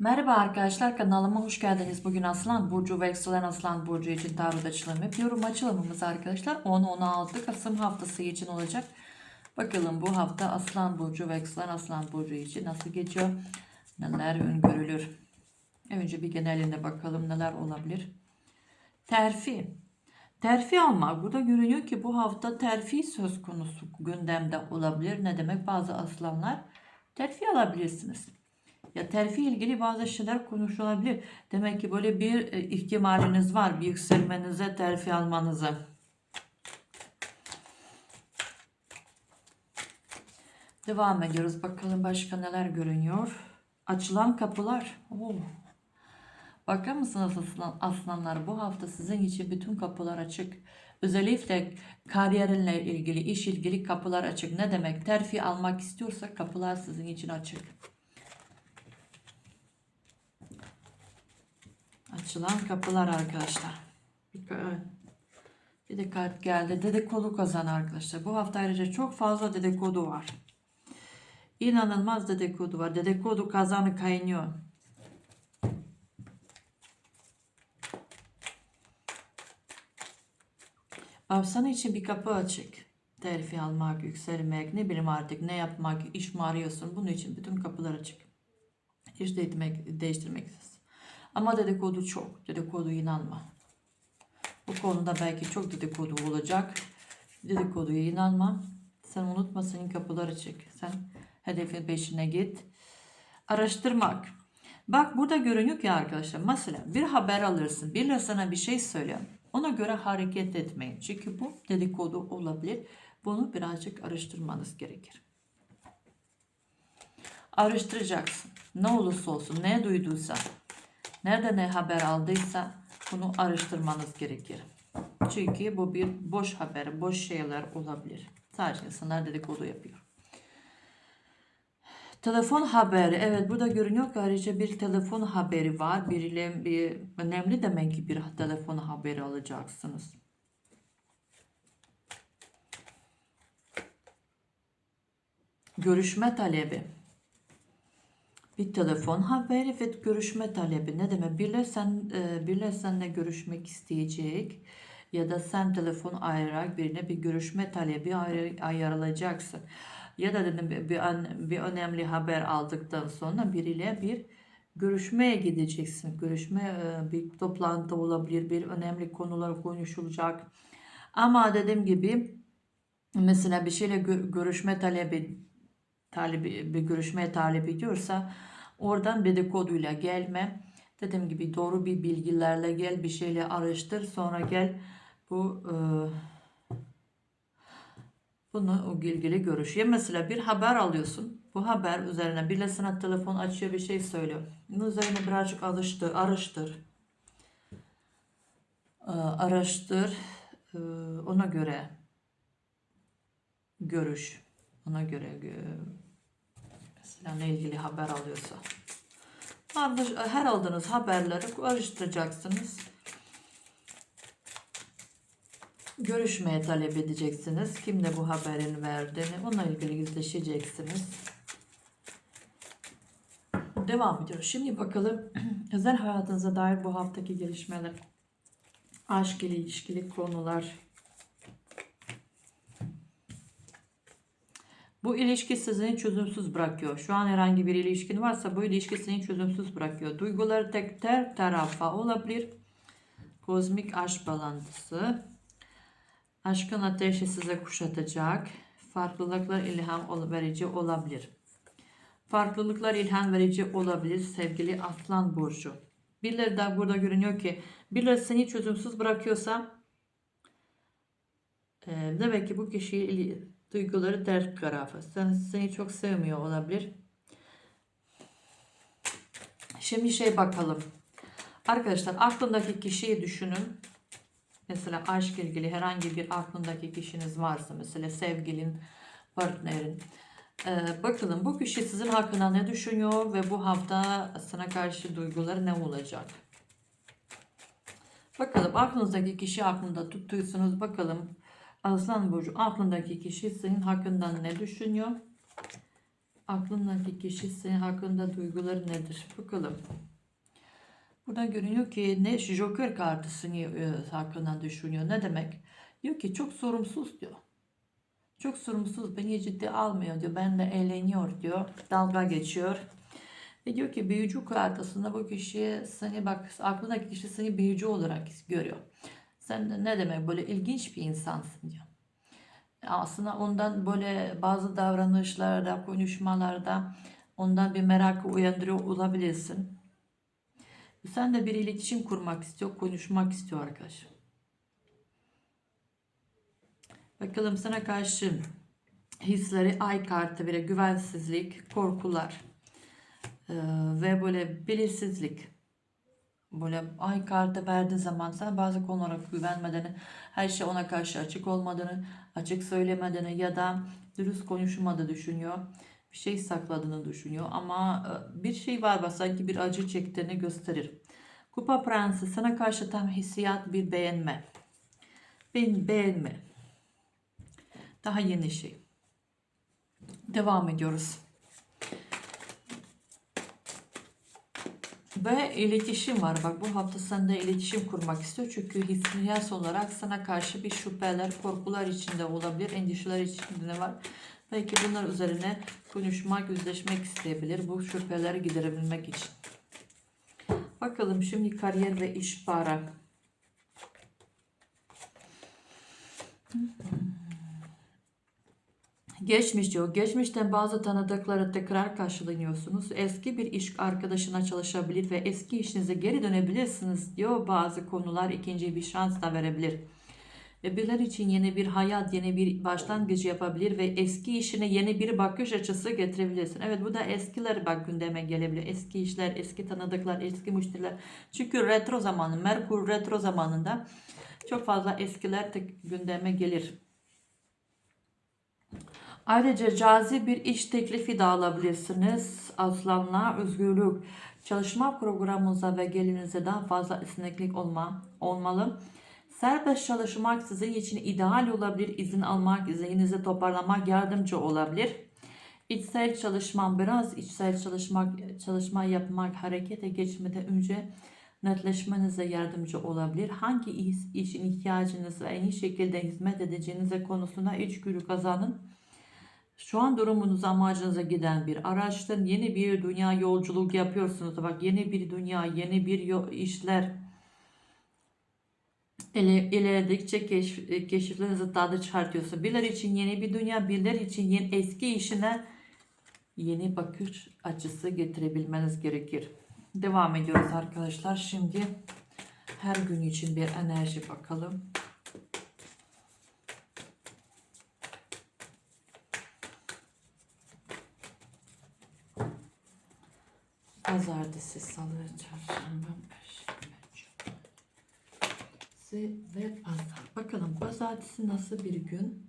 Merhaba arkadaşlar kanalıma hoş geldiniz. Bugün Aslan Burcu ve Yükselen Aslan Burcu için tarot açılımı yapıyorum. Açılımımız arkadaşlar 10-16 Kasım haftası için olacak. Bakalım bu hafta Aslan Burcu ve Yükselen Aslan Burcu için nasıl geçiyor? Neler öngörülür? Önce bir geneline bakalım neler olabilir. Terfi. Terfi almak. Burada görünüyor ki bu hafta terfi söz konusu gündemde olabilir. Ne demek? Bazı aslanlar terfi alabilirsiniz. Ya terfi ilgili bazı şeyler konuşulabilir. Demek ki böyle bir e, ihtimaliniz var. Bir yükselmenize, terfi almanıza. Devam ediyoruz. Bakalım başka neler görünüyor. Açılan kapılar. Oo. Bakar mısınız aslan, aslanlar? Bu hafta sizin için bütün kapılar açık. Özellikle kariyerinle ilgili, iş ilgili kapılar açık. Ne demek? Terfi almak istiyorsa kapılar sizin için açık. Açılan kapılar arkadaşlar. Bir, de kart geldi. Dedikodu kazan arkadaşlar. Bu hafta ayrıca çok fazla dedikodu var. İnanılmaz dedikodu var. Dedikodu kazanı kaynıyor. Afsana için bir kapı açık. Terfi almak, yükselmek, ne bileyim artık ne yapmak, iş mi arıyorsun? Bunun için bütün kapılar açık. İş değiştirmek, değiştirmek. Ama dedikodu çok. Dedikodu inanma. Bu konuda belki çok dedikodu olacak. Dedikoduya inanma. Sen unutma senin kapılar açık. Sen hedefin peşine git. Araştırmak. Bak burada görünüyor ki arkadaşlar mesela bir haber alırsın. Birileri sana bir şey söylüyor. Ona göre hareket etmeyin. Çünkü bu dedikodu olabilir. Bunu birazcık araştırmanız gerekir. Araştıracaksın. Ne olursa olsun, ne duyduysa, nerede ne haber aldıysa bunu araştırmanız gerekir. Çünkü bu bir boş haber, boş şeyler olabilir. Sadece insanlar dedikodu yapıyor. Telefon haberi. Evet burada görünüyor ki ayrıca bir telefon haberi var. Biriyle bir önemli demek ki bir telefon haberi alacaksınız. Görüşme talebi. Bir telefon haberi ve görüşme talebi. Ne demek? Birileri, sen, e, birileri seninle görüşmek isteyecek ya da sen telefon ayırarak birine bir görüşme talebi ayır, ayarlayacaksın. Ya da dedim bir, bir, önemli haber aldıktan sonra biriyle bir görüşmeye gideceksin. Görüşme e, bir toplantı olabilir, bir önemli konular konuşulacak. Ama dediğim gibi mesela bir şeyle gö- görüşme talebi talebi bir görüşmeye talep ediyorsa oradan dedikoduyla gelme. Dediğim gibi doğru bir bilgilerle gel, bir şeyle araştır, sonra gel bu e, bunu ilgili görüş. Ya mesela bir haber alıyorsun. Bu haber üzerine birileri sana telefon açıyor bir şey söylüyor. Bunun üzerine birazcık alıştır, araştır. Ee, araştır. Ee, ona göre görüş. Ona göre gö- mesela ne ilgili haber alıyorsa. Her aldığınız haberleri araştıracaksınız. Görüşmeye talep edeceksiniz. Kimle bu haberin verdiğini onunla ilgili yüzleşeceksiniz. Devam ediyoruz. Şimdi bakalım özel hayatınıza dair bu haftaki gelişmeler. Aşk ile ilişkili konular. Bu ilişki sizi çözümsüz bırakıyor. Şu an herhangi bir ilişkin varsa bu ilişki seni çözümsüz bırakıyor. Duyguları tek ter tarafa olabilir. Kozmik aşk bağlantısı. Aşkın ateşi size kuşatacak. Farklılıklar ilham verici olabilir. Farklılıklar ilham verici olabilir sevgili Aslan Burcu. Birileri de burada görünüyor ki birileri seni çözümsüz bırakıyorsa demek ki bu kişi ili- duyguları dert tarafı. Sen, seni çok sevmiyor olabilir. Şimdi şey bakalım. Arkadaşlar aklındaki kişiyi düşünün. Mesela aşk ilgili herhangi bir aklındaki kişiniz varsa mesela sevgilin, partnerin. Ee, bakalım bu kişi sizin hakkında ne düşünüyor ve bu hafta sana karşı duyguları ne olacak? Bakalım aklınızdaki kişi aklında tuttuysanız bakalım Aslan Burcu aklındaki kişi senin hakkında ne düşünüyor? Aklındaki kişi senin hakkında duyguları nedir? Bakalım. Buradan görünüyor ki ne Joker kartısını e, hakkında düşünüyor. Ne demek? Diyor ki çok sorumsuz diyor. Çok sorumsuz beni ciddi almıyor diyor. Benimle eğleniyor diyor. Dalga geçiyor. Ve diyor ki büyücü kartısında bu kişi seni bak aklındaki kişi seni büyücü olarak görüyor. Sen ne demek böyle ilginç bir insansın diyor. Aslında ondan böyle bazı davranışlarda, konuşmalarda ondan bir merakı uyandırıyor olabilirsin. Sen de bir iletişim kurmak istiyor, konuşmak istiyor arkadaş. Bakalım sana karşı hisleri ay kartı bile güvensizlik, korkular ve böyle belirsizlik. Böyle ay kartı verdiği zaman sen bazı konulara güvenmediğini, her şey ona karşı açık olmadığını, açık söylemediğini ya da dürüst konuşmadığını düşünüyor. Bir şey sakladığını düşünüyor ama e, bir şey var bak sanki bir acı çektiğini gösterir. Kupa Prensi sana karşı tam hissiyat bir beğenme. Ben beğenme. Daha yeni şey. Devam ediyoruz. Ve iletişim var. Bak bu hafta sende iletişim kurmak istiyor. Çünkü hissiyat olarak sana karşı bir şüpheler, korkular içinde olabilir. Endişeler içinde var? Belki bunlar üzerine konuşmak, yüzleşmek isteyebilir. Bu şüpheleri giderebilmek için. Bakalım şimdi kariyer ve iş para. Geçmiş diyor. Geçmişten bazı tanıdıkları tekrar karşılanıyorsunuz. Eski bir iş arkadaşına çalışabilir ve eski işinize geri dönebilirsiniz diyor. Bazı konular ikinci bir şans da verebilir. Ve birileri için yeni bir hayat, yeni bir başlangıç yapabilir ve eski işine yeni bir bakış açısı getirebilirsin. Evet bu da eskiler bak gündeme gelebilir. Eski işler, eski tanıdıklar, eski müşteriler. Çünkü retro zamanı, Merkur retro zamanında çok fazla eskiler de gündeme gelir. Ayrıca cazip bir iş teklifi de alabilirsiniz. Aslanlar özgürlük. Çalışma programınıza ve gelirinize daha fazla esneklik olma, olmalı. Serbest çalışmak sizin için ideal olabilir. İzin almak, zihninizi toparlamak yardımcı olabilir. İçsel çalışma, biraz içsel çalışmak, çalışma yapmak, harekete geçmeden önce netleşmenize yardımcı olabilir. Hangi iş, işin ihtiyacınız ve en iyi şekilde hizmet edeceğinize konusunda içgörü kazanın. Şu an durumunuz amacınıza giden bir araçtır. Yeni bir dünya yolculuk yapıyorsunuz. Bak yeni bir dünya, yeni bir işler ile, ilerledikçe keşf, keşiflerinizi tadı çıkartıyorsun. Birileri için yeni bir dünya, birileri için yeni, eski işine yeni bakış açısı getirebilmeniz gerekir. Devam ediyoruz arkadaşlar. Şimdi her gün için bir enerji bakalım. Pazartesi, salı, çarşamba, perşembe, cumartesi ve pazar. Bakalım pazartesi nasıl bir gün?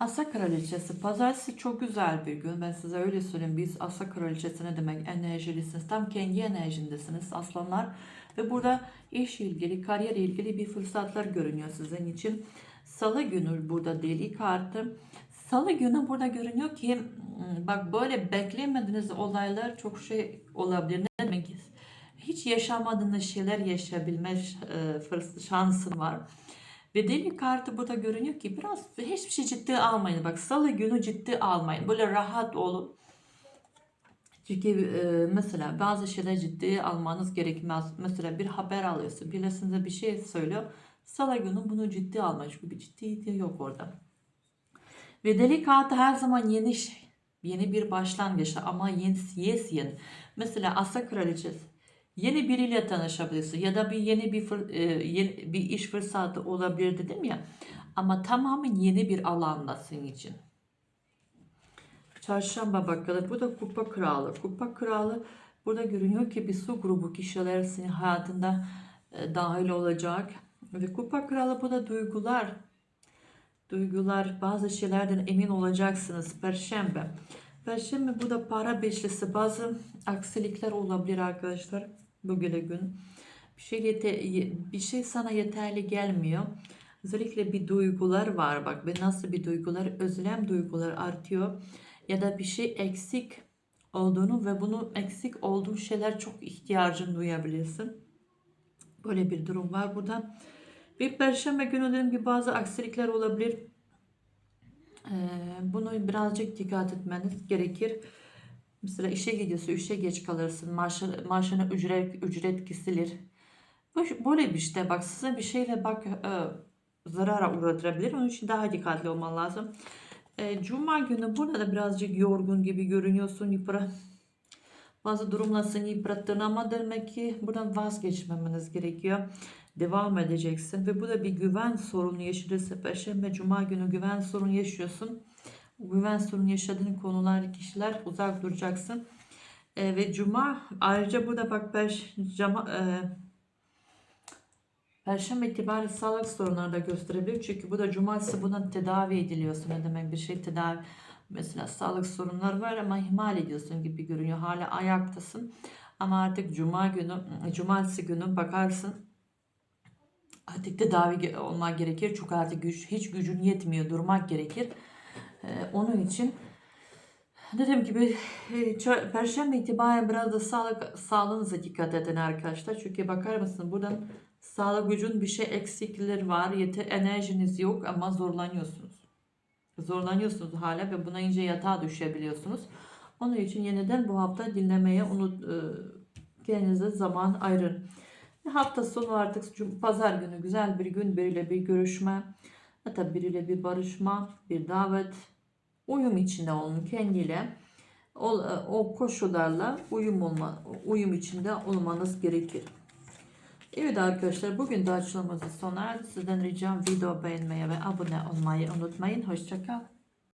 Asa kraliçesi. Pazartesi çok güzel bir gün. Ben size öyle söyleyeyim. Biz asa kraliçesi ne demek? Enerjilisiniz. Tam kendi enerjindesiniz aslanlar. Ve burada iş ilgili, kariyer ilgili bir fırsatlar görünüyor sizin için. Salı günü burada deli kartı. Salı günü burada görünüyor ki bak böyle beklemediğiniz olaylar çok şey olabilir. Ne demek? Hiç yaşamadığınız şeyler yaşayabilme fırs- şansın var. Ve deli kartı burada görünüyor ki biraz hiçbir şey ciddi almayın. Bak salı günü ciddi almayın. Böyle rahat olun. Çünkü e, mesela bazı şeyler ciddiye almanız gerekmez. Mesela bir haber alıyorsun. Biri size bir şey söylüyor. Salı günü bunu ciddi almayın. Çünkü bir ciddiyeti yok orada. Ve deli kartı her zaman yeni şey. Yeni bir başlangıç ama yeni, yes yeni. Mesela asa kraliçesi. Yeni biriyle tanışabilirsin ya da bir yeni bir fır- e, yeni bir iş fırsatı olabilir dedim ya. Ama tamamen yeni bir alanda senin için. Çarşamba bakalım. Bu da kupa kralı. Kupa kralı burada görünüyor ki bir su grubu kişiler senin hayatında e, dahil olacak. Ve kupa kralı bu da duygular. Duygular bazı şeylerden emin olacaksınız. Perşembe. Perşembe bu da para beşlisi. Bazı aksilikler olabilir arkadaşlar. Bugüne gün. Bir şey, yete, bir şey sana yeterli gelmiyor. Özellikle bir duygular var bak ve nasıl bir duygular özlem duygular artıyor. ya da bir şey eksik olduğunu ve bunu eksik olduğu şeyler çok ihtiyacın duyabilirsin. Böyle bir durum var burada. Bir perşembe günü dediğim gibi bazı aksilikler olabilir. Ee, bunu birazcık dikkat etmeniz gerekir. Mesela işe gidiyorsun, işe geç kalırsın, maaşına, maaşına ücret, ücret kesilir. Böyle bir işte bak size bir şeyle bak e, zarara uğratabilir. Onun için daha dikkatli olman lazım. E, Cuma günü burada da birazcık yorgun gibi görünüyorsun. Yıpra bazı durumlar seni yıprattığını ama demek ki buradan vazgeçmemeniz gerekiyor. Devam edeceksin ve bu da bir güven sorunu yaşadıysa Perşembe Cuma günü güven sorunu yaşıyorsun. Güven sorunu yaşadığın konular, kişiler uzak duracaksın. E, ve Cuma ayrıca burada bak Perş, cama, e, Perşembe itibariyle sağlık sorunları da gösterebilir. Çünkü bu da cumartesi bundan tedavi ediliyorsun. Ne demek bir şey tedavi. Mesela sağlık sorunları var ama ihmal ediyorsun gibi görünüyor. Hala ayaktasın. Ama artık cuma günü, cumartesi günü bakarsın artık tedavi olmak gerekir. Çünkü artık güç, hiç gücün yetmiyor. Durmak gerekir. Ee, onun için dediğim gibi e, Perşembe itibaren biraz da sağlık sağlığınıza dikkat edin arkadaşlar. Çünkü bakar mısın buradan sağlık gücün bir şey eksikleri var. Yeter enerjiniz yok ama zorlanıyorsunuz. Zorlanıyorsunuz hala ve buna ince yatağa düşebiliyorsunuz. Onun için yeniden bu hafta dinlemeye unut e, kendinize zaman ayırın. Hafta sonu artık pazar günü güzel bir gün biriyle bir görüşme, hatta biriyle bir barışma, bir davet, uyum içinde olun kendiyle. O, o koşullarla uyum olma, uyum içinde olmanız gerekir. Evet arkadaşlar bugün de açılımımızın sona erdi. Sizden ricam video beğenmeyi ve abone olmayı unutmayın. Hoşçakal.